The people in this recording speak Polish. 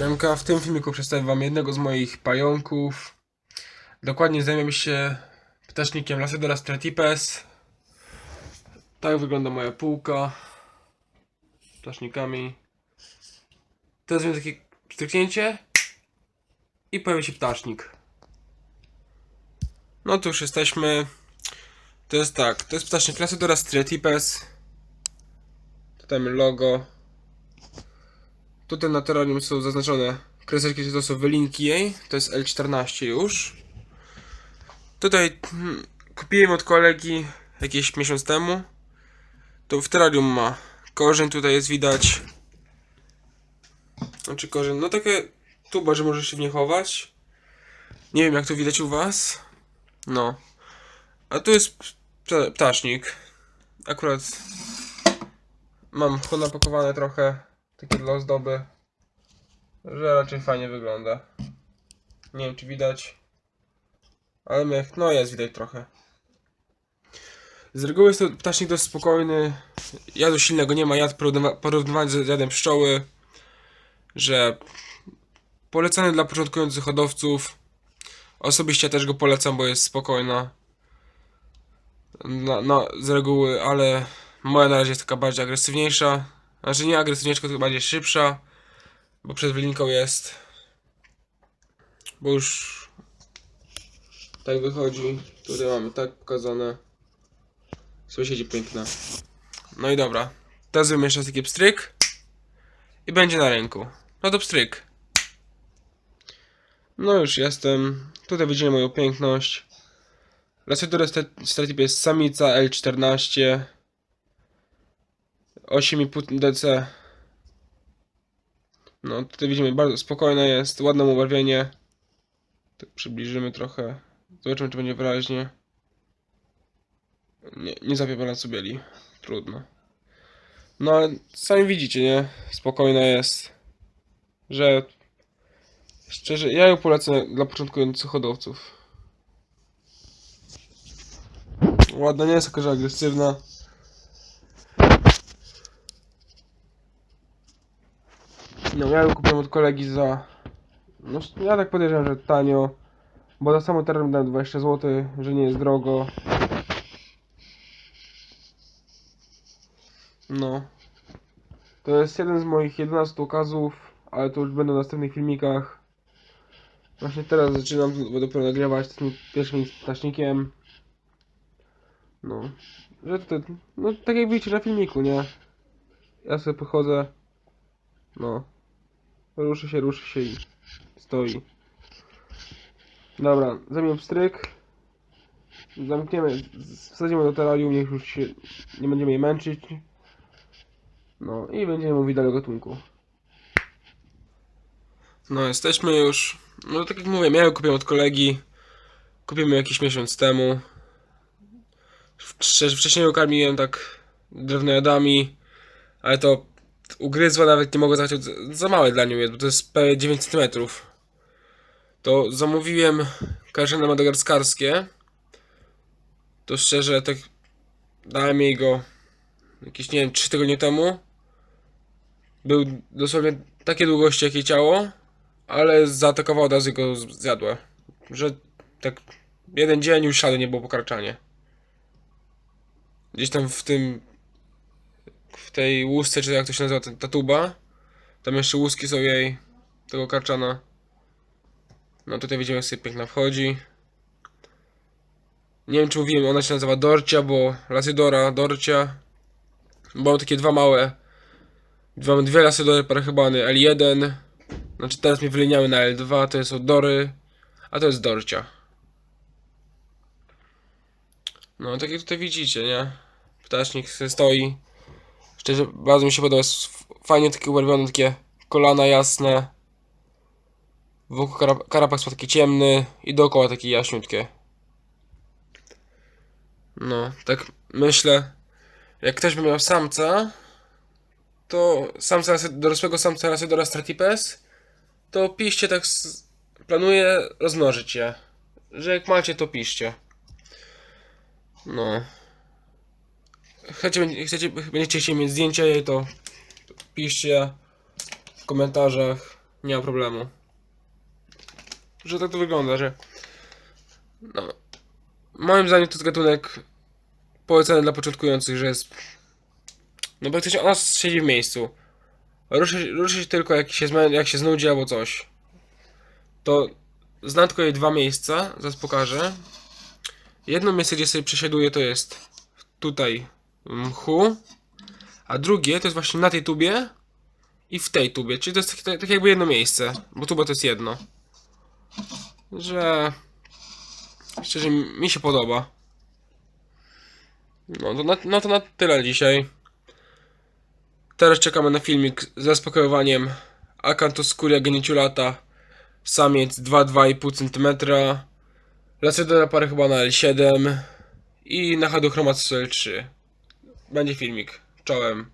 Siemka, w tym filmiku przedstawię wam jednego z moich pająków. Dokładnie zajmiemy się ptasznikiem Lasedora stratipes. Tak wygląda moja półka. Ptasznikami. Teraz zrobię takie stryknięcie i pojawi się ptasznik. No tu już jesteśmy. To jest tak, to jest ptasznik Lasedora stratipes. Tutaj mamy logo. Tutaj na terrarium są zaznaczone kreseczki, to są wylinki jej. To jest L14 już. Tutaj hmm, kupiłem od kolegi jakiś miesiąc temu. To w terrarium ma korzeń, tutaj jest widać. Znaczy korzeń, no takie tuba, że możesz się w nie chować. Nie wiem jak to widać u was. No. A tu jest pta- ptasznik. Akurat mam napakowane trochę takie dla ozdoby, że raczej fajnie wygląda. Nie wiem czy widać, ale mech, no jest widać trochę. Z reguły jest to ptasznik dość spokojny, jadu silnego nie ma, jad porównywa- porównywany z jadem pszczoły, że polecany dla początkujących hodowców. Osobiście też go polecam, bo jest spokojna. No, no z reguły, ale moja na razie jest taka bardziej agresywniejsza. Znaczy nie agresywniejsza, tylko bardziej szybsza. Bo przed wylinką jest. Bo już tak wychodzi. Tutaj mamy tak pokazane. Sąsiedzi piękne. No i dobra. Teraz jeszcze taki pstryk. I będzie na ręku. No to pstryk. No już jestem. Tutaj widzimy moją piękność. Lacetura Stratip jest samica L14. 8,5 DC. No, tutaj widzimy, bardzo spokojne jest, ładne ubarwienie. Tak przybliżymy trochę. Zobaczymy, czy będzie wyraźnie. Nie, nie zapie balansu bieli. Trudno. No, ale sami widzicie, nie? Spokojna jest. Że... Szczerze, ja ją polecę dla początkujących hodowców. Ładna, nie jest jakaś agresywna. No, ja ją kupiłem od kolegi za. No, ja tak podejrzewam, że tanio. Bo za samo teren dałem 20 zł, że nie jest drogo. No. To jest jeden z moich 11 okazów, ale to już będą w następnych filmikach. Właśnie teraz zaczynam, dopiero nagrywać z tym pierwszym ptasznikiem. No. Że to, no tak jak widzicie na filmiku, nie? Ja sobie pochodzę. No. Ruszy się, ruszy się i stoi. Dobra, zamiast pstryk. Zamkniemy, wsadzimy do terrarium, niech już się nie będziemy jej męczyć. No i będziemy mówić dalej o gatunku. No, jesteśmy już. No tak jak mówię, ją kupiłem od kolegi. Kupiłem ją jakiś miesiąc temu. Wcześniej wcześniej ją karmiłem tak drewnojadami, ale to ugryzła, nawet nie mogę zacząć, za małe dla nią jest, bo to jest prawie 9 cm. To zamówiłem karzenne madagaskarskie. To szczerze, tak dałem jej go jakieś, nie wiem, 3 tygodnie temu. Był dosłownie takie długości jak jej ciało, ale zaatakował od razu go zjadła. Że tak jeden dzień już śladu nie było pokraczanie. Gdzieś tam w tym tej łusce, czy jak to się nazywa, ta, ta tuba. Tam jeszcze łuski są jej, tego karczana. No tutaj widzimy, jak sobie piękna wchodzi. Nie wiem, czy mówiłem, ona się nazywa Dorcia, bo Lasidora, Dorcia. Bo mam takie dwa małe. Mam dwie Lasidory parachybany, L1. Znaczy teraz mnie wyliniały na L2, to są Dory. A to jest Dorcia. No, tak jak tutaj widzicie, nie? Ptasznik stoi. Szczerze, bardzo mi się podoba. jest Fajnie takie ubarwione, takie kolana jasne. Wokół karap karapak jest taki ciemny i dookoła takie jaśniutkie. No, tak myślę. Jak ktoś by miał samca, to samca, dorosłego samca Lasedora stratipes, to piście tak planuję rozmnożyć je. Że jak macie, to piszcie. No. Chcecie, chcecie, będziecie chcieli mieć zdjęcia jej, to piszcie w komentarzach. Nie ma problemu. Że tak to wygląda, że... No. Moim zdaniem to jest gatunek polecany dla początkujących, że jest... No praktycznie ona siedzi w miejscu. Ruszy, ruszy tylko jak się, jak się znudzi albo coś. To znam tylko jej dwa miejsca, zaraz pokażę. Jedno miejsce, gdzie sobie przesiaduję, to jest tutaj mchu, a drugie to jest właśnie na tej tubie i w tej tubie, czyli to jest takie, tak jakby jedno miejsce, bo tuba to jest jedno. Że szczerze mi się podoba. No to na, no to na tyle dzisiaj. Teraz czekamy na filmik z zaspokojowaniem Acanthoscuria geniculata samiec 2-2,5 cm Lacerda parę chyba na L7 i na Hadochromatosis L3 będzie filmik. Czołem.